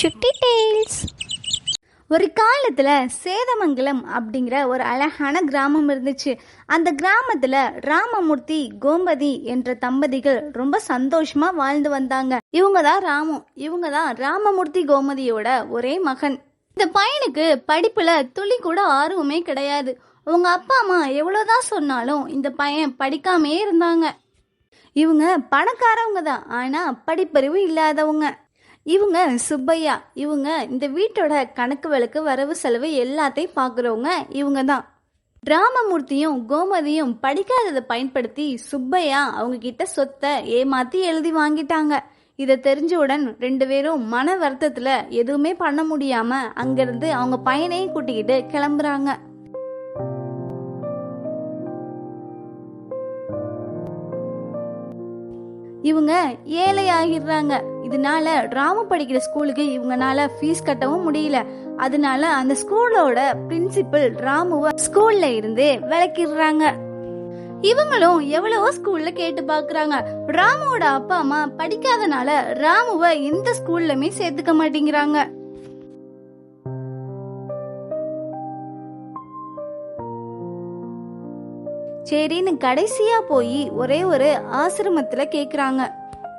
சுட்டி டெய்ல்ஸ். ஒரு காலத்தில் சேதமங்கலம் அப்படிங்கிற ஒரு அழகான கிராமம் இருந்துச்சு. அந்த கிராமத்தில் ராமமூர்த்தி கோமதி என்ற தம்பதிகள் ரொம்ப சந்தோஷமா வாழ்ந்து வந்தாங்க. இவங்க தான் ராமு. இவங்க தான் ராமமூர்த்தி கோமதியோட ஒரே மகன். இந்த பையனுக்கு படிப்புல துளி கூட ஆர்வமே கிடையாது. அவங்க அப்பா அம்மா எவ்வளோதான் சொன்னாலும் இந்த பையன் படிக்காமே இருந்தாங்க. இவங்க பணக்காரவங்க தான் ஆனால் படிப்பறிவு இல்லாதவங்க. இவங்க சுப்பையா இவங்க இந்த வீட்டோட கணக்கு வழக்கு வரவு செலவு எல்லாத்தையும் பார்க்குறவங்க இவங்க தான். ராமமூர்த்தியும் கோமதியும் படிக்காததை பயன்படுத்தி சுப்பையா அவங்க கிட்ட சொத்தை ஏமாத்தி எழுதி வாங்கிட்டாங்க. இதை தெரிஞ்சவுடன் ரெண்டு பேரும் மன வருத்தத்துல எதுவுமே பண்ண முடியாம அங்கிருந்து அவங்க பையனையும் கூட்டிக்கிட்டு கிளம்புறாங்க. இவங்க ஏழை ஆகிடுறாங்க இதனால ராமு படிக்கிற ஸ்கூலுக்கு இவங்கனால ஃபீஸ் கட்டவும் முடியல. அதனால அந்த ஸ்கூலோட பிரின்சிபல் ராமுவ ஸ்கூல்ல இருந்து விளக்கிடுறாங்க. இவங்களும் எவ்வளவோ ஸ்கூல்ல கேட்டு பாக்குறாங்க. ராமுவோட அப்பா அம்மா படிக்காதனால ராமுவ எந்த ஸ்கூல்லயுமே சேர்த்துக்க மாட்டேங்கிறாங்க. சரின்னு கடைசியா போய் ஒரே ஒரு ஆசிரமத்துல கேக்குறாங்க.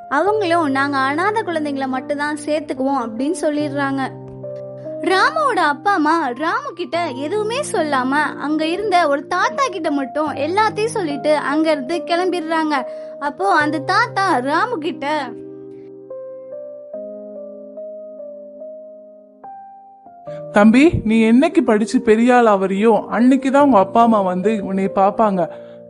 அவங்களும் நாங்க அனாதை குழந்தைங்களை மட்டும்தான் சேர்த்துக்குவோம் அப்படின்னு சொல்லிடுறாங்க. ராமுவோட அப்பா அம்மா ராமு கிட்ட எதுவுமே சொல்லாம அங்க இருந்த ஒரு தாத்தா கிட்ட மட்டும் எல்லாத்தையும் சொல்லிட்டு அங்க இருந்து கிளம்பிடுறாங்க. அப்போ அந்த தாத்தா ராமு கிட்ட தம்பி நீ என்னைக்கு படிச்சு பெரிய ஆள் ஆவறியோ அன்னைக்கு தான் உங்க அப்பா அம்மா வந்து உன்னை பார்ப்பாங்க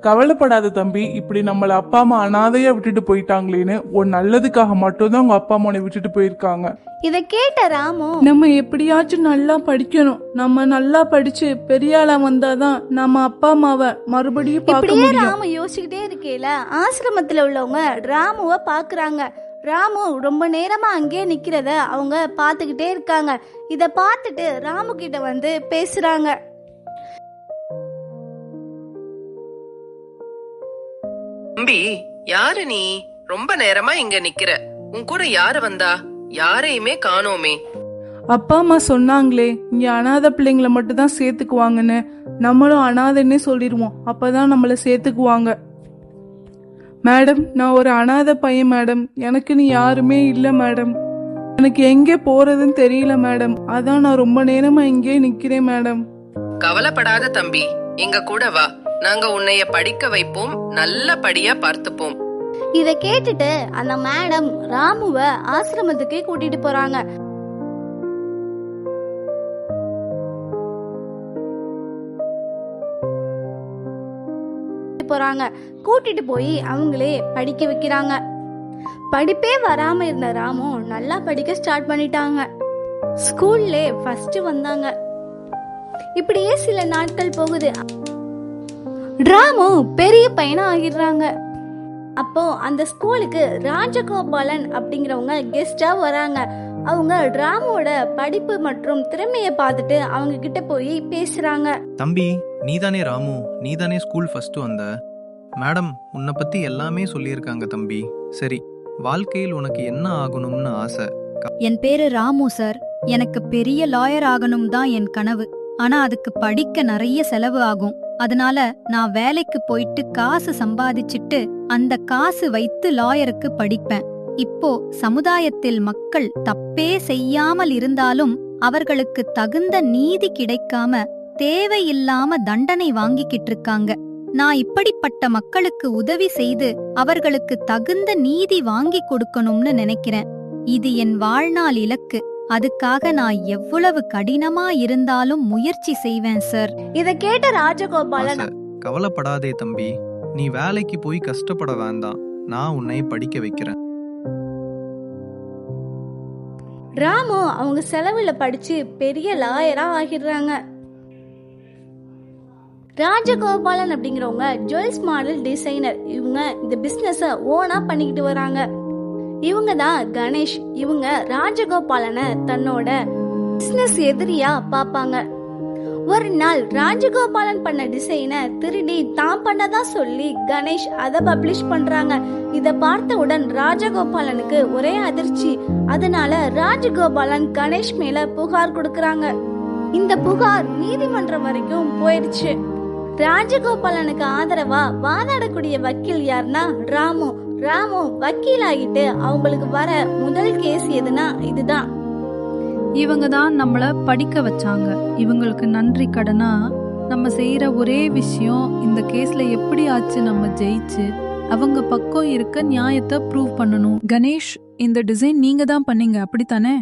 கவலைப்படாத தம்பி இப்படி நம்மள அப்பா அம்மா அனாதையா விட்டுட்டு போயிட்டாங்களேன்னு உன் நல்லதுக்காக மட்டும்தான் உங்க அப்பா அம்மா உன்னை விட்டுட்டு போயிருக்காங்க. இத கேட்ட ராமு நம்ம எப்படியாச்சும் நல்லா படிக்கணும். நம்ம நல்லா படிச்சு பெரிய ஆளா வந்தாதான் நம்ம அப்பா அம்மாவை மறுபடியும் இப்படியே முடியும். ராமு யோசிச்சுக்கிட்டே இருக்கையில ஆசிரமத்துல உள்ளவங்க ராமுவ பாக்குறாங்க. ராமு ரொம்ப நேரமா அங்கேயே நிக்கிறத அவங்க பாத்துக்கிட்டே இருக்காங்க. இத பார்த்துட்டு ராமு கிட்ட வந்து பேசுறாங்க. தம்பி யாரு நீ? ரொம்ப நேரமா இங்க நிக்கிற. உன் கூட யாரு வந்தா? யாரையுமே காணோமே. அப்பா அம்மா சொன்னாங்களே இங்க அனாதை பிள்ளைங்களை மட்டும் தான் சேர்த்துக்குவாங்கன்னு. நம்மளும் அனாதைன்னே சொல்லிடுவோம். அப்பதான் நம்மள சேர்த்துக்குவாங்க. மேடம் நான் ஒரு அனாதை பையன் மேடம். எனக்குன்னு யாருமே இல்லை மேடம். எனக்கு எங்கே போறதுன்னு தெரியல மேடம். அதான் நான் ரொம்ப நேரமா இங்கே நிக்கிறேன் மேடம். கவலைப்படாத தம்பி எங்க கூட வா. நாங்க உன்னைய படிக்க வைப்போம் நல்ல படியா பார்த்துப்போம். இத கேட்டுட்டு அந்த மேடம் ராமுவ ஆசிரமத்துக்கு கூட்டிட்டு போறாங்க. போறாங்க. கூட்டிட்டு போய் அவங்களே படிக்க வைக்கிறாங்க. படிப்பே வராம இருந்த ராமு நல்லா படிக்க ஸ்டார்ட் பண்ணிட்டாங்க. ஸ்கூல்ல ஃபர்ஸ்ட் வந்தாங்க. இப்படியே சில நாட்கள் போகுது. ராமு பெரிய பையனா ஆகிடுறாங்க. அப்போ அந்த ஸ்கூலுக்கு ராஜகோபாலன் அப்படிங்கிறவங்க கெஸ்டா வராங்க. அவங்க ராமுவோட படிப்பு மற்றும் திறமையை பார்த்துட்டு அவங்க கிட்ட போய் பேசுறாங்க. தம்பி நீதானே ராமு. நீதானே ஸ்கூல் ஃபர்ஸ்ட் வந்த. மேடம் உன்னை பத்தி எல்லாமே சொல்லியிருக்காங்க தம்பி. சரி வாழ்க்கையில் உனக்கு என்ன ஆகணும்னு ஆசை? என் பேரு ராமு சார் எனக்கு பெரிய லாயர் ஆகணும் தான் என் கனவு. ஆனா அதுக்கு படிக்க நிறைய செலவு ஆகும். அதனால நான் வேலைக்கு போயிட்டு காசு சம்பாதிச்சிட்டு அந்த காசு வைத்து லாயருக்கு படிப்பேன். இப்போ சமுதாயத்தில் மக்கள் தப்பே செய்யாமல் இருந்தாலும் அவர்களுக்கு தகுந்த நீதி கிடைக்காம தேவையில்லாம தண்டனை வாங்கிக்கிட்டு இருக்காங்க. நான் இப்படிப்பட்ட மக்களுக்கு உதவி செய்து அவர்களுக்கு தகுந்த நீதி வாங்கி கொடுக்கணும்னு நினைக்கிறேன். இது என் வாழ்நாள் இலக்கு. அதுக்காக நான் எவ்வளவு கடினமா இருந்தாலும் முயற்சி செய்வேன் சார். இத கேட்ட ராஜகோபாலன். கவலைப்படாதே தம்பி. நீ வேலைக்கு போய் கஷ்டப்பட வேண்டாம். நான் உன்னை படிக்க வைக்கிறேன். ராமு அவங்க செலவில் படிச்சு பெரிய லாயரா ஆகிடுறாங்க. ராஜகோபாலன் அப்படிங்கிறவங்க ஜுவல்ஸ் மாடல் டிசைனர் இவங்க இந்த பிஸ்னஸை ஓனா பண்ணிக்கிட்டு வராங்க. இவங்க தான் கணேஷ். இவங்க ராஜகோபாலனை தன்னோட பிஸ்னஸ் எதிரியா பார்ப்பாங்க. ஒரு நாள் ராஜகோபாலன் பண்ண டிசைனை திருடி தான் பண்ணதா சொல்லி கணேஷ் அதை பப்ளிஷ் பண்றாங்க. இதை பார்த்தவுடன் ராஜகோபாலனுக்கு ஒரே அதிர்ச்சி. அதனால ராஜகோபாலன் கணேஷ் மேல புகார் கொடுக்கறாங்க. இந்த புகார் நீதிமன்றம் வரைக்கும் போயிடுச்சு ராஜகோபாலனுக்கு ஆதரவா வாதாடக்கூடிய வக்கீல் யாருன்னா ராமு. ராமு வக்கீல் ஆகிட்டு அவங்களுக்கு வர முதல் கேஸ் எதுனா இதுதான். இவங்க தான் நம்மள படிக்க வச்சாங்க. இவங்களுக்கு நன்றி கடனா நம்ம செய்யற ஒரே விஷயம் இந்த கேஸ்ல எப்படி ஆச்சு நம்ம ஜெயிச்சு அவங்க பக்கம் இருக்க நியாயத்தை ப்ரூவ் பண்ணணும். கணேஷ் இந்த டிசைன் நீங்க தான் பண்ணீங்க அப்படித்தானே?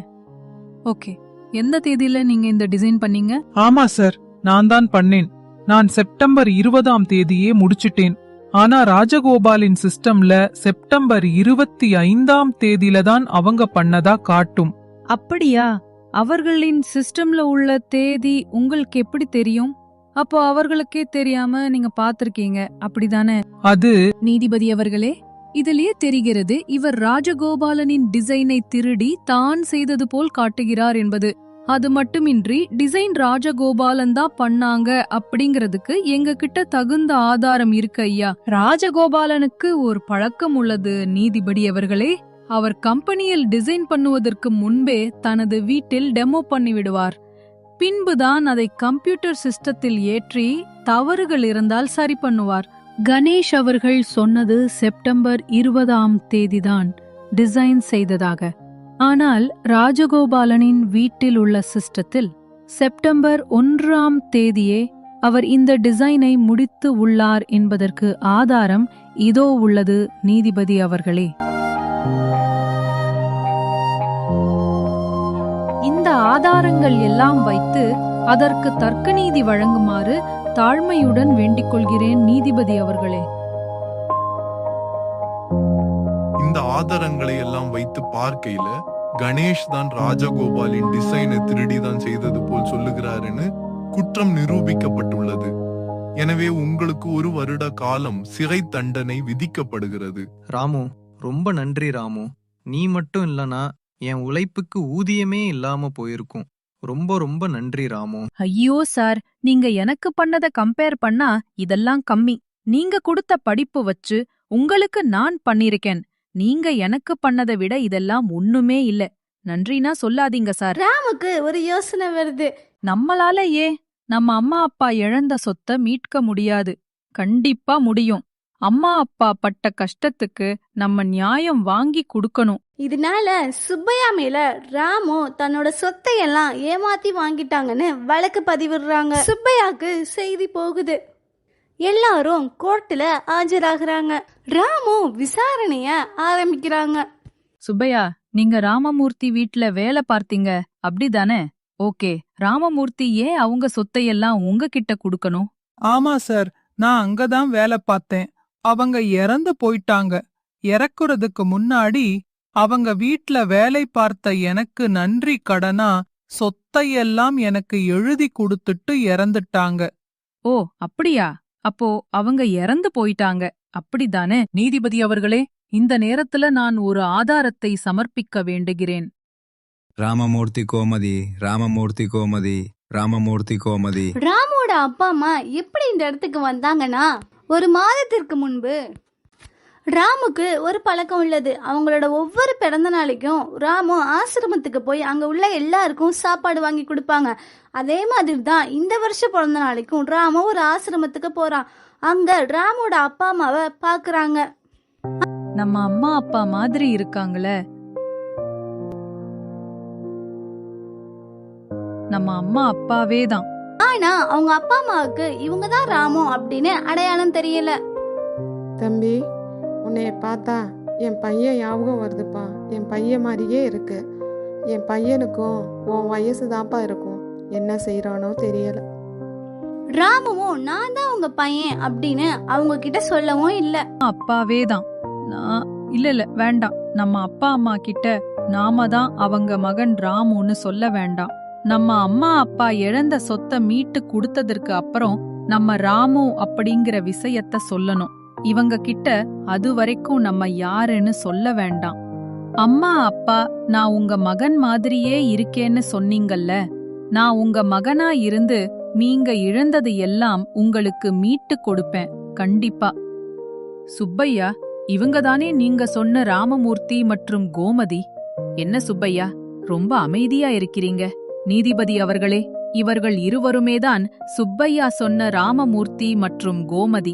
ஓகே. எந்த தேதியில நீங்க இந்த டிசைன் பண்ணீங்க? ஆமா சார் நான் தான் பண்ணேன். நான் செப்டம்பர் இருபதாம் தேதியே முடிச்சிட்டேன். ஆனா ராஜகோபாலின் சிஸ்டம்ல செப்டம்பர் இருபத்தி ஐந்தாம் தேதியில தான் அவங்க பண்ணதா காட்டும். அப்படியா? அவர்களின் சிஸ்டம்ல உள்ள தேதி உங்களுக்கு எப்படி தெரியும்? அப்போ அவர்களுக்கே தெரியாம நீங்க பாத்திருக்கீங்க அப்படிதானே? அது நீதிபதி அவர்களே இதிலேயே தெரிகிறது இவர் ராஜகோபாலனின் டிசைனை திருடி தான் செய்தது போல் காட்டுகிறார் என்பது. அது மட்டுமின்றி டிசைன் ராஜகோபாலன் தான் பண்ணாங்க அப்படிங்கிறதுக்கு எங்க கிட்ட தகுந்த ஆதாரம் இருக்கு ஐயா. ராஜகோபாலனுக்கு ஒரு பழக்கம் உள்ளது நீதிபதி அவர்களே. அவர் கம்பெனியில் டிசைன் பண்ணுவதற்கு முன்பே தனது வீட்டில் டெமோ பண்ணிவிடுவார். பின்புதான் அதை கம்ப்யூட்டர் சிஸ்டத்தில் ஏற்றி தவறுகள் இருந்தால் சரி பண்ணுவார். கணேஷ் அவர்கள் சொன்னது செப்டம்பர் இருபதாம் தேதிதான் டிசைன் செய்ததாக. ஆனால் ராஜகோபாலனின் வீட்டில் உள்ள சிஸ்டத்தில் செப்டம்பர் ஒன்றாம் தேதியே அவர் இந்த டிசைனை முடித்து உள்ளார் என்பதற்கு ஆதாரம் இதோ உள்ளது நீதிபதி அவர்களே. இந்த ஆதாரங்கள் எல்லாம் வைத்து அதற்கு தர்க்க நீதி வழங்குமாறு தாழ்மையுடன் வேண்டிக் கொள்கிறேன் நீதிபதி அவர்களே. இந்த ஆதாரங்களை எல்லாம் வைத்து பார்க்கையில கணேஷ் தான் ராஜகோபாலின் டிசைனை திருடி தான் செய்தது போல் சொல்லுகிறாருன்னு குற்றம் நிரூபிக்கப்பட்டுள்ளது. எனவே உங்களுக்கு ஒரு வருட காலம் சிறை தண்டனை விதிக்கப்படுகிறது. ராமு ரொம்ப நன்றி ராமு. நீ மட்டும் இல்லனா என் உழைப்புக்கு ஊதியமே இல்லாம போயிருக்கும். ரொம்ப ரொம்ப நன்றி ராமு. ஐயோ சார். நீங்க எனக்கு பண்ணத கம்பேர் பண்ணா இதெல்லாம் கம்மி. நீங்க கொடுத்த படிப்பு வச்சு உங்களுக்கு நான் பண்ணிருக்கேன். நீங்க எனக்கு பண்ணதை விட இதெல்லாம் ஒண்ணுமே இல்ல. நன்றினா சொல்லாதீங்க சார். ராமுக்கு ஒரு யோசனை வருது. நம்மளால ஏ நம்ம அம்மா அப்பா இழந்த சொத்தை மீட்க முடியாது. கண்டிப்பா முடியும். அம்மா அப்பா பட்ட கஷ்டத்துக்கு நம்ம நியாயம் வாங்கி கொடுக்கணும். இதனால சுப்பையா மேல ராமு தன்னோட சொத்தை எல்லாம் ஏமாத்தி வாங்கிட்டாங்கன்னு வழக்கு பதிவிடுறாங்க. சுப்பையாக்கு செய்தி போகுது. எல்லாரும் கோர்ட்டுல ஆஜராகுறாங்க. ராமு விசாரணைய ஆரம்பிக்கிறாங்க. சுப்பையா நீங்க ராமமூர்த்தி வீட்ல வேலை பார்த்தீங்க. அப்படிதானே? ஓகே ராமமூர்த்தி ஏன் அவங்க சொத்தையெல்லாம் உங்ககிட்ட கொடுக்கணும்? ஆமா சார். நான் அங்கதான் வேலை பார்த்தேன். அவங்க இறந்து போயிட்டாங்க. இறக்குறதுக்கு முன்னாடி அவங்க வீட்ல வேலை பார்த்த எனக்கு நன்றி கடனா சொத்தையெல்லாம் எனக்கு எழுதி கொடுத்துட்டு இறந்துட்டாங்க. ஓ அப்படியா? அப்போ அவங்க இறந்து போயிட்டாங்க. அப்படிதானே நீதிபதி அவர்களே இந்த நேரத்துல நான் ஒரு ஆதாரத்தை சமர்ப்பிக்க வேண்டுகிறேன். ராமமூர்த்தி கோமதி ராமமூர்த்தி கோமதி ராமமூர்த்தி கோமதி. ராமுவோட அப்பா அம்மா எப்படி இந்த இடத்துக்கு வந்தாங்கன்னா? ஒரு மாதத்திற்கு முன்பு ராமுக்கு ஒரு பழக்கம் உள்ளது. அவங்களோட ஒவ்வொரு பிறந்த நாளைக்கும் ராமு ஆசிரமத்துக்கு போய் அங்கே உள்ள எல்லாருக்கும் சாப்பாடு வாங்கி கொடுப்பாங்க. அதே மாதிரி தான் இந்த வருஷம் பிறந்த நாளைக்கும் ராமு ஒரு ஆசிரமத்துக்கு போறான். அங்க ராமோட அப்பா அம்மாவை பாக்குறாங்க. நம்ம அம்மா அப்பா மாதிரி இருக்காங்களே. நம்ம அம்மா அப்பாவே தான். ஆனா அவங்க அப்பா அம்மாவுக்கு இவங்க தான் ராமு அப்படின்னு அடையாளம் தெரியல. தம்பி உன்னைய பார்த்தா என் பையன் ஞாபகம் வருதுப்பா. என் பையன் மாதிரியே இருக்கு. என் பையனுக்கும் உன் வயசு தான்ப்பா இருக்கும். என்ன செய்கிறானோ தெரியல. ராமுவும் நான் தான் உங்க பையன் அப்படின்னு அவங்க கிட்ட சொல்லவும் இல்ல. அப்பாவே தான் நான் இல்ல இல்ல வேண்டாம். நம்ம அப்பா அம்மா கிட்ட நாம தான் அவங்க மகன் ராமுன்னு சொல்ல வேண்டாம். நம்ம அம்மா அப்பா இழந்த சொத்தை மீட்டு கொடுத்ததற்கு அப்புறம் நம்ம ராமு அப்படிங்கிற விஷயத்த சொல்லணும். இவங்க கிட்ட அது வரைக்கும் நம்ம யாருன்னு சொல்ல வேண்டாம். அம்மா அப்பா நான் உங்க மகன் மாதிரியே இருக்கேன்னு சொன்னீங்கல்ல. நான் உங்க மகனா இருந்து நீங்க இழந்தது எல்லாம் உங்களுக்கு மீட்டு கொடுப்பேன். கண்டிப்பா. சுப்பையா இவங்க தானே நீங்க சொன்ன ராமமூர்த்தி மற்றும் கோமதி? என்ன சுப்பையா ரொம்ப அமைதியா இருக்கிறீங்க. நீதிபதி அவர்களே இவர்கள் இருவருமேதான் சுப்பையா சொன்ன ராமமூர்த்தி மற்றும் கோமதி.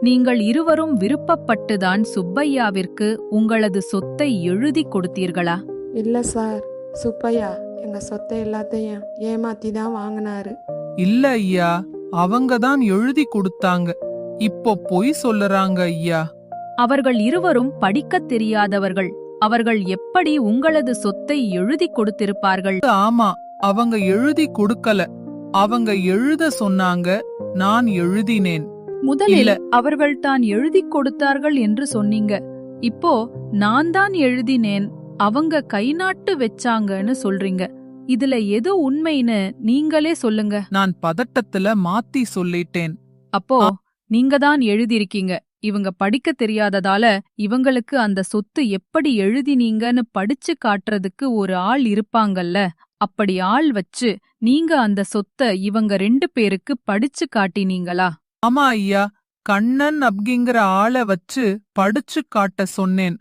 நீங்கள் இருவரும் விருப்பப்பட்டுதான் சுப்பையாவிற்கு உங்களது சொத்தை எழுதி கொடுத்தீர்களா? இல்லை சார் சுப்பையா எங்கள் சொத்தை எல்லாத்தையும் ஏமாத்தி தான் வாங்கினாரு. இல்ல ஐயா அவங்க தான் எழுதி கொடுத்தாங்க. இப்போ பொய் சொல்லறாங்க ஐயா. அவர்கள் இருவரும் படிக்கத் தெரியாதவர்கள். அவர்கள் எப்படி உங்களது சொத்தை எழுதி கொடுத்திருப்பார்கள்? ஆமா அவங்க எழுதி கொடுக்கல. அவங்க எழுத சொன்னாங்க நான் எழுதினேன். முதலில். அவர்கள் தான் எழுதி கொடுத்தார்கள் என்று சொன்னீங்க. இப்போ நான் தான் எழுதினேன் அவங்க கைநாட்டு வெச்சாங்கன்னு சொல்றீங்க. இதுல எது உண்மைன்னு நீங்களே சொல்லுங்க. நான் பதட்டத்துல மாத்தி சொல்லிட்டேன். அப்போ நீங்க தான் எழுதியிருக்கீங்க. இவங்க படிக்க தெரியாததால இவங்களுக்கு அந்த சொத்து எப்படி எழுதினீங்கன்னு படிச்சு காட்டுறதுக்கு ஒரு ஆள் இருப்பாங்கல்ல அப்படி ஆள் வச்சு நீங்க அந்த சொத்தை இவங்க ரெண்டு பேருக்கு படிச்சு காட்டினீங்களா? ஆமா ஐயா கண்ணன் அப்படிங்கிற ஆளை வச்சு படிச்சு காட்ட சொன்னேன்.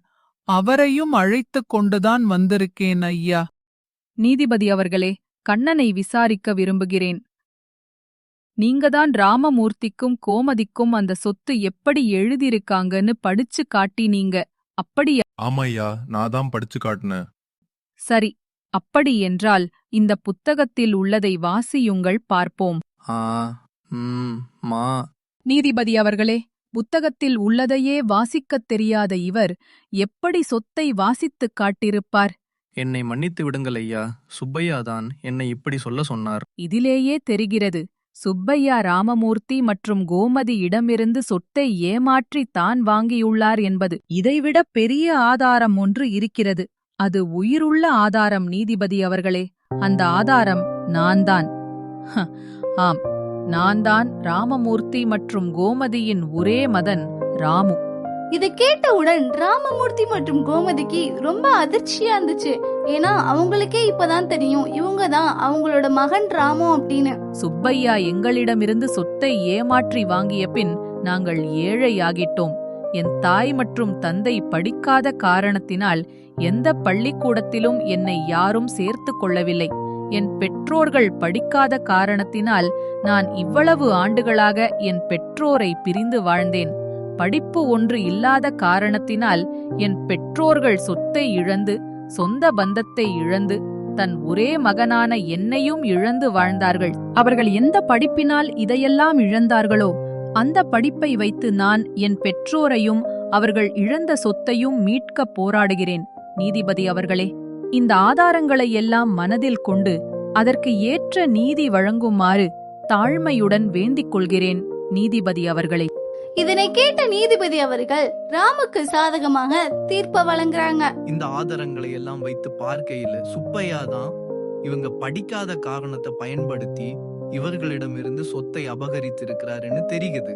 அவரையும் அழைத்து கொண்டுதான் வந்திருக்கேன் ஐயா. நீதிபதி அவர்களே கண்ணனை விசாரிக்க விரும்புகிறேன். நீங்கதான் ராமமூர்த்திக்கும் கோமதிக்கும் அந்த சொத்து எப்படி எழுதியிருக்காங்கன்னு படிச்சு காட்டினீங்க. அப்படியா? ஆமாய்யா நான் தான் படிச்சு காட்டினேன். சரி அப்படி என்றால் இந்த புத்தகத்தில் உள்ளதை வாசியுங்கள் பார்ப்போம். ஆ ம் மா. நீதிபதி அவர்களே புத்தகத்தில் உள்ளதையே வாசிக்கத் தெரியாத இவர் எப்படி சொத்தை வாசித்துக் காட்டியிருப்பார்? என்னை மன்னித்து விடுங்கள் ஐயா சுப்பையா தான் என்னை இப்படி சொல்ல சொன்னார். இதிலேயே தெரிகிறது சுப்பையா ராமமூர்த்தி மற்றும் கோமதி இடமிருந்து சொத்தை ஏமாற்றி தான் வாங்கியுள்ளார் என்பது. இதைவிட பெரிய ஆதாரம் ஒன்று இருக்கிறது. அது உயிருள்ள ஆதாரம் நீதிபதி அவர்களே. அந்த ஆதாரம் நான்தான். ஹ, ஆம். நான்தான் ராமமூர்த்தி மற்றும் கோமதியின் ஒரே மதன் ராமு. இதை கேட்டவுடன் ராமமூர்த்தி மற்றும் கோமதிக்கு ரொம்ப அதிர்ச்சியா இருந்துச்சு. ஏன்னா அவங்களுக்கே இப்பதான் தெரியும் இவங்க தான் அவங்களோட மகன் ராமு அப்படின்னு. சுப்பையா எங்களிடமிருந்து சொத்தை ஏமாற்றி வாங்கிய பின் நாங்கள் ஏழையாகிட்டோம். என் தாய் மற்றும் தந்தை படிக்காத காரணத்தினால் எந்த பள்ளிக்கூடத்திலும் என்னை யாரும் சேர்த்துக் கொள்ளவில்லை. என் பெற்றோர்கள் படிக்காத காரணத்தினால் நான் இவ்வளவு ஆண்டுகளாக என் பெற்றோரை பிரிந்து வாழ்ந்தேன். படிப்பு ஒன்று இல்லாத காரணத்தினால் என் பெற்றோர்கள் சொத்தை இழந்து சொந்த பந்தத்தை இழந்து தன் ஒரே மகனான என்னையும் இழந்து வாழ்ந்தார்கள். அவர்கள் எந்த படிப்பினால் இதையெல்லாம் இழந்தார்களோ அந்த படிப்பை வைத்து நான் என் பெற்றோரையும் அவர்கள் இழந்த சொத்தையும் மீட்கப் போராடுகிறேன். நீதிபதி அவர்களே இந்த ஆதாரங்களை எல்லாம் மனதில் கொண்டு அதற்கு ஏற்ற நீதி வழங்குமாறு தாழ்மையுடன் வேண்டிக் கொள்கிறேன் நீதிபதி அவர்களே. இதனை கேட்ட நீதிபதி அவர்கள் ராமுக்கு சாதகமாக தீர்ப்ப வழங்குறாங்க. இந்த ஆதாரங்களை எல்லாம் வைத்து பார்க்கையில சுப்பையா தான் இவங்க படிக்காத காரணத்தை பயன்படுத்தி இவர்களிடமிருந்து சொத்தை அபகரித்திருக்கிறாருன்னு தெரியுது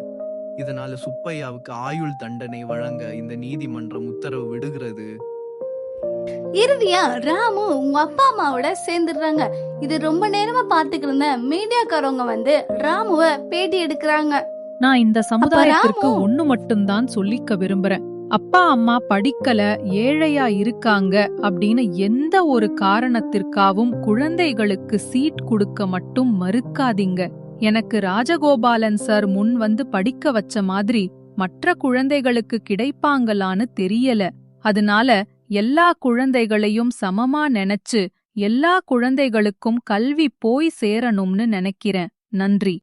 இதனால சுப்பையாவுக்கு ஆயுள் தண்டனை வழங்க இந்த நீதிமன்றம் உத்தரவு விடுகிறது. இறுதியா ராமு உங்க அப்பா அம்மாவோட சேர்ந்துடுறாங்க. இது ரொம்ப நேரமா பாத்துக்கிட்டு இருந்த மீடியாக்காரவங்க வந்து ராமுவ பேட்டி எடுக்கிறாங்க. நான் இந்த சமுதாயத்திற்கு ஒண்ணு மட்டும்தான் சொல்லிக்க விரும்புறேன். அப்பா அம்மா படிக்கல ஏழையா இருக்காங்க அப்படின்னு எந்த ஒரு காரணத்திற்காவும் குழந்தைகளுக்கு சீட் கொடுக்க மட்டும் மறுக்காதீங்க. எனக்கு ராஜகோபாலன் சார் முன் வந்து படிக்க வச்ச மாதிரி மற்ற குழந்தைகளுக்கு கிடைப்பாங்களான்னு தெரியல. அதனால எல்லா குழந்தைகளையும் சமமா நினைச்சு எல்லா குழந்தைகளுக்கும் கல்வி போய் சேரணும்னு நினைக்கிறேன். நன்றி.